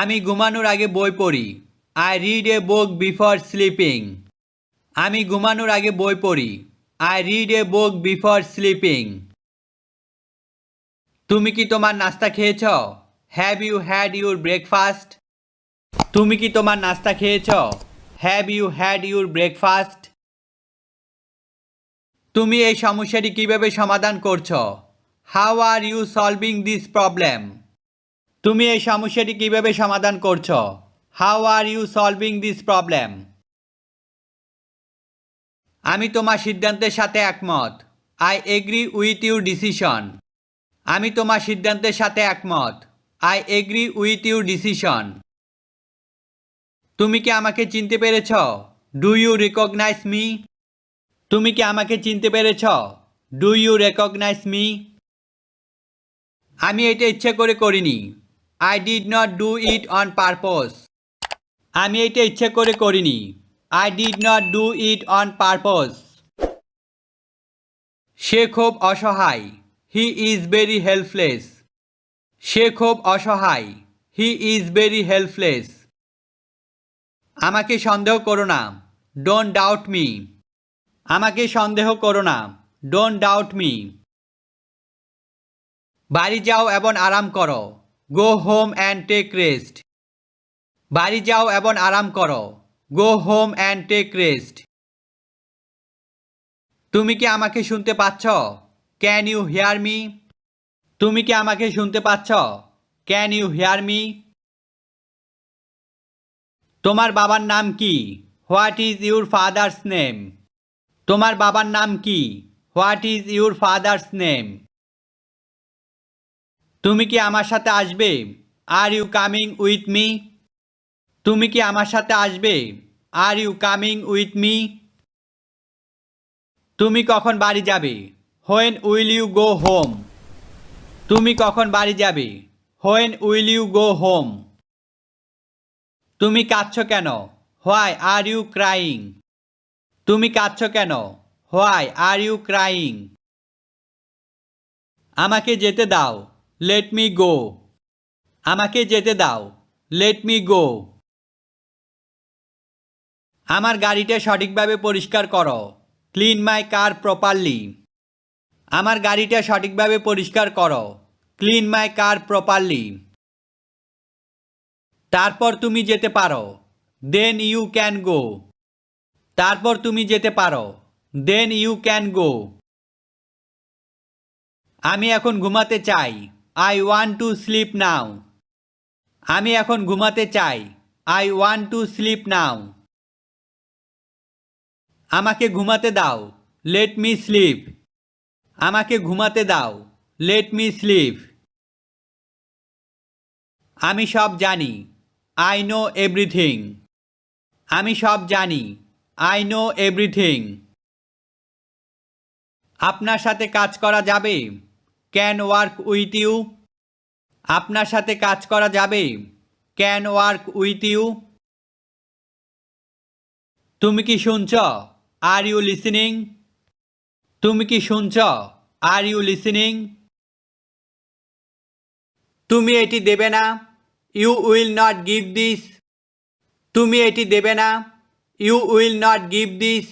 আমি ঘুমানোর আগে বই পড়ি। I read a book before sleeping আমি ঘুমানোর আগে বই পড়ি। I read a book before sleeping তুমি কি তোমার নাস্তা খেয়েছ? Have you had your breakfast তুমি কি তোমার নাস্তা খেয়েছ? Have you had your breakfast তুমি এই সমস্যাটি কীভাবে সমাধান করছ? How are you solving this problem তুমি এই সমস্যাটি কীভাবে সমাধান করছ? How are you solving this problem আমি তোমার সিদ্ধান্তের সাথে একমত। I agree with your decision আমি তোমার সিদ্ধান্তের সাথে একমত। I agree with your decision তুমি কি আমাকে চিনতে পেরেছ? ডু ইউ রিকগনাইজ মি তুমি কি আমাকে চিনতে পেরেছ? ডু ইউ রেকগনাইজ মি আমি এটা ইচ্ছে করে করিনি। I did not do it on purpose আমি এটা ইচ্ছে করে করিনি। I did not do it on purpose সে খুব অসহায়। হি ইজ ভেরি হেল্পলেস সে খুব অসহায়। হি ইজ ভেরি হেল্পলেস আমাকে সন্দেহ করো না। ডোন্ট ডাউট মি আমাকে সন্দেহ করো না। ডোন্ট ডাউট মি বাড়ি যাও এবং আরাম করো। Go home and take rest বাড়ি যাও এবং আরাম করো। Go home and take rest তুমি কি আমাকে শুনতে পাচ্ছ? ক্যান ইউ হেয়ার মি তুমি কি আমাকে শুনতে পাচ্ছ? ক্যান ইউ হেয়ার মি তোমার বাবার নাম কি? What is your father's name তোমার বাবার নাম কি? What is your father's name তুমি কি আমার সাথে আসবে? Are you coming with me তুমি কি আমার সাথে আসবে? Are you coming with me তুমি কখন বাড়ি যাবে? When will you go home তুমি কখন বাড়ি যাবে? When will you go home তুমি কাঁদছ কেন? হোয়াই আর ইউ ক্রাইং তুমি কাঁদছ কেন? হোয়াই আর ইউ ক্রাইং আমাকে যেতে দাও। লেট মি গো আমাকে যেতে দাও। লেট মি গো আমার গাড়িটা সঠিকভাবে পরিষ্কার করো। ক্লিন মাই কার প্রপারলি আমার গাড়িটা সঠিকভাবে পরিষ্কার করো। ক্লিন মাই কার প্রপারলি তারপর তুমি যেতে পারো। দেন ইউ ক্যান গো তারপর তুমি যেতে পারো। দেন ইউ ক্যান গো আমি এখন ঘুমাতে চাই। I want to sleep now আমি এখন ঘুমাতে চাই। I want to sleep now আমাকে ঘুমাতে দাও। লেট মি স্লিপ আমাকে ঘুমাতে দাও। লেট মি স্লিপ আমি সব জানি। আই নো এভরিথিং আমি সব জানি। আই নো এভরিথিং আপনার সাথে কাজ করা যাবে? ক্যান ওয়ার্ক উইথ ইউ আপনার সাথে কাজ করা যাবে। ক্যান ওয়ার্ক উইথ ইউ তুমি কি শুনছ? আর ইউ লিসেনিং তুমি কি শুনছ? আর ইউ লিসেনিং তুমি এটি দেবে না। You will not give this তুমি এটি দেবে না। You will not give this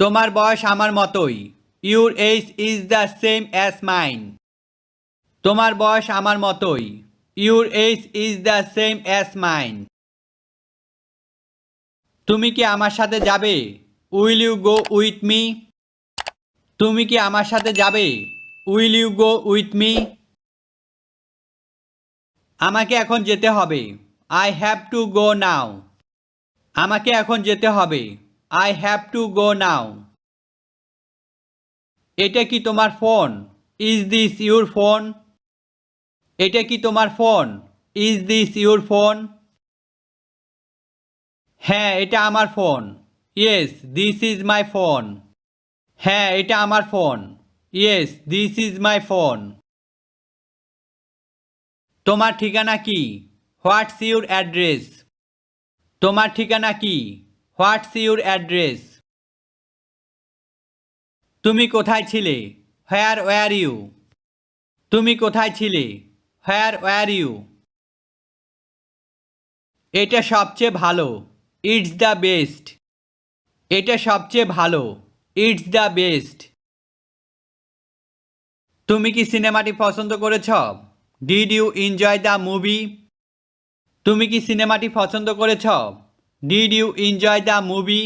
তোমার বয়স আমার মতোই। Your age is the same as mine তোমার বয়স আমার মতোই। Your age is the same as mine তুমি কি আমার সাথে যাবে? Will you go with me তুমি কি আমার সাথে যাবে? Will you go with me আমাকে এখন যেতে হবে। I have to go now আমাকে এখন যেতে হবে। I have to go now এটা কি তোমার phone? Is this your phone এটা কি তোমার phone? Is this your phone হ্যাঁ এটা আমার phone. Yes this is my phone হ্যাঁ এটা আমার phone. Yes this is my phone তোমার ঠিকানা কি? হোয়াটস ইউর অ্যাড্রেস তোমার ঠিকানা কি? হোয়াটস ইউর অ্যাড্রেস তুমি কোথায় ছিলে? হোয়ার ওয়ার ইউ তুমি কোথায় ছিলে? হোয়ার ওয়ার ইউ এটা সবচেয়ে ভালো। ইটস দ্য বেস্ট এটা সবচেয়ে ভালো। ইটস দ্য বেস্ট তুমি কি সিনেমাটি পছন্দ করেছ? Did you enjoy the movie তুমি কি সিনেমাটি পছন্দ করেছ? Did you enjoy the movie